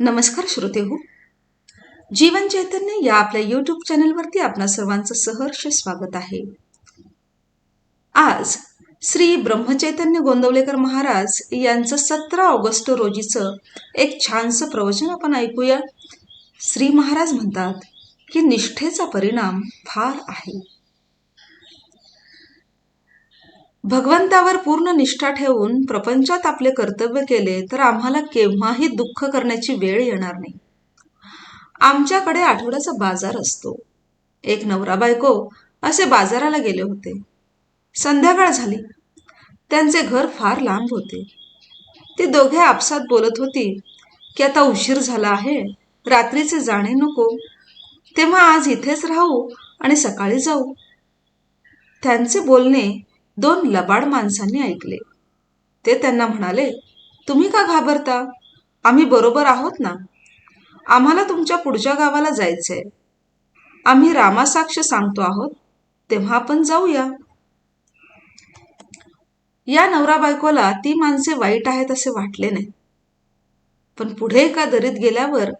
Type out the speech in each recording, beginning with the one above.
नमस्कार श्रोते हो. जीवन चैतन्य या आपल्या यूट्यूब चॅनलवरती आपणा सर्वांचं सहर्ष स्वागत आहे. आज श्री ब्रह्मचैतन्य गोंदवलेकर महाराज यांचं सतरा ऑगस्ट रोजीचं एक छानसं प्रवचन आपण ऐकूया. श्री महाराज म्हणतात की निष्ठेचा परिणाम फार आहे. भगवंतावर पूर्ण निष्ठा ठेवून प्रपंचात आपले कर्तव्य केले तर आम्हाला केव्हाही दुःख करण्याची वेळ येणार नाही. आमच्याकडे आठवड्याचा बाजार असतो. एक नवरा बायको असे बाजाराला गेले होते. संध्याकाळ झाली. त्यांचे घर फार लांब होते. ती दोघे आपसात बोलत होती की आता उशीर झाला आहे रात्रीचे जाणे नको. तेव्हा आज इथेच राहू आणि सकाळी जाऊ. त्यांचे बोलणे दोन लबाड माणसांनी ऐकले. ते त्यांना म्हणाले तुम्ही का घाबरता? आम्ही बरोबर आहोत ना? आम्हाला तुमच्या पुढच्या गावाला जायचंय. आम्ही रामासाक्ष सांगतो आहोत तेव्हा आपण जाऊया. या नवरा बायकोला ती माणसे वाईट आहेत असे वाटले नाही पण पुढे एका दरीत गेल्यावर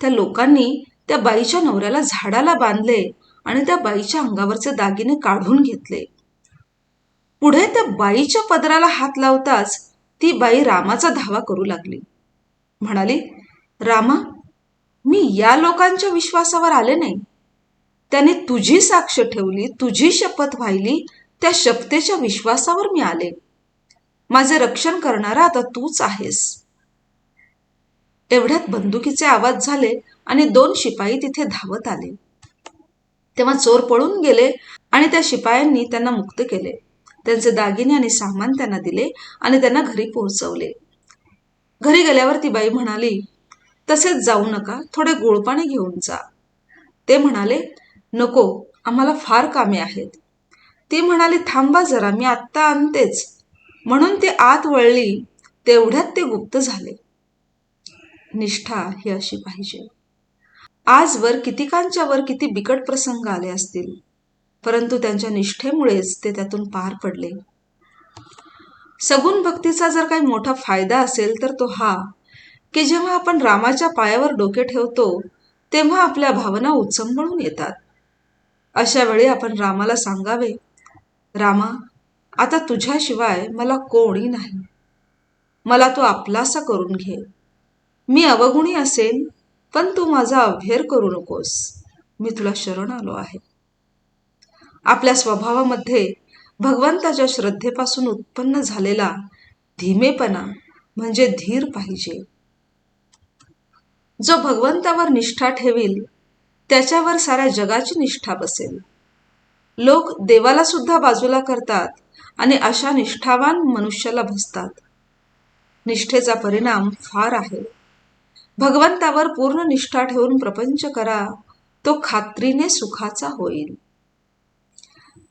त्या लोकांनी त्या बाईच्या नवऱ्याला झाडाला बांधले आणि त्या बाईच्या अंगावरचे दागिने काढून घेतले. पुढे त्या बाईच्या पदराला हात लावताच ती बाई रामाचा धावा करू लागली. म्हणाली रामा मी या लोकांच्या विश्वासावर आले नाही. त्याने तुझी साक्ष ठेवली तुझी शपथ वाहिली त्या शपथेच्या विश्वासावर मी आले. माझे रक्षण करणारा आता तूच आहेस. एवढ्यात बंदुकीचे आवाज झाले आणि दोन शिपाई तिथे धावत आले. तेव्हा चोर पळून गेले आणि त्या शिपायांनी त्यांना मुक्त केले. त्यांचे दागिने आणि सामान त्यांना दिले आणि त्यांना घरी पोहोचवले. घरी गेल्यावर ती बाई म्हणाली तसेच जाऊ नका थोडे गुळपाणी घेऊन जा. ते म्हणाले नको आम्हाला फार कामे आहेत. ती म्हणाली थांबा जरा मी आत्ता आणतेच. म्हणून ते आत वळली तेवढ्यात ते गुप्त झाले. निष्ठा ही अशी पाहिजे. आजवर कितीकांच्या वर किती बिकट प्रसंग आले असतील. परंतु त्यांच्या निष्ठेमुळेच ते त्यातून पार पडले. सगुण भक्तीचा जर काही मोठा फायदा असेल तर तो हा की जेव्हा आपण रामाच्या पायावर डोके ठेवतो तेव्हा आपल्या भावना उचंबळून येतात. अशा वेळी आपण रामाला सांगावे रामा आता तुझ्याशिवाय मला कोणी नाही. मला तू आपलासा करून घे. मी अवगुणी असेन पण तू माझा अभ्यर करू नकोस. मी तुला शरण आलो आहे. आपल्या स्वभावामध्ये भगवंताच्या श्रद्धेपासून उत्पन्न झालेला धीमेपणा म्हणजे धीर पाहिजे. जो भगवंतावर निष्ठा ठेवील त्याच्यावर साऱ्या जगाची निष्ठा बसेल. लोक देवाला सुद्धा बाजूला करतात आणि अशा निष्ठावान मनुष्याला भसतात. निष्ठेचा परिणाम फार आहे. भगवंतावर पूर्ण निष्ठा ठेवून प्रपंच करा तो खात्रीने सुखाचा होईल.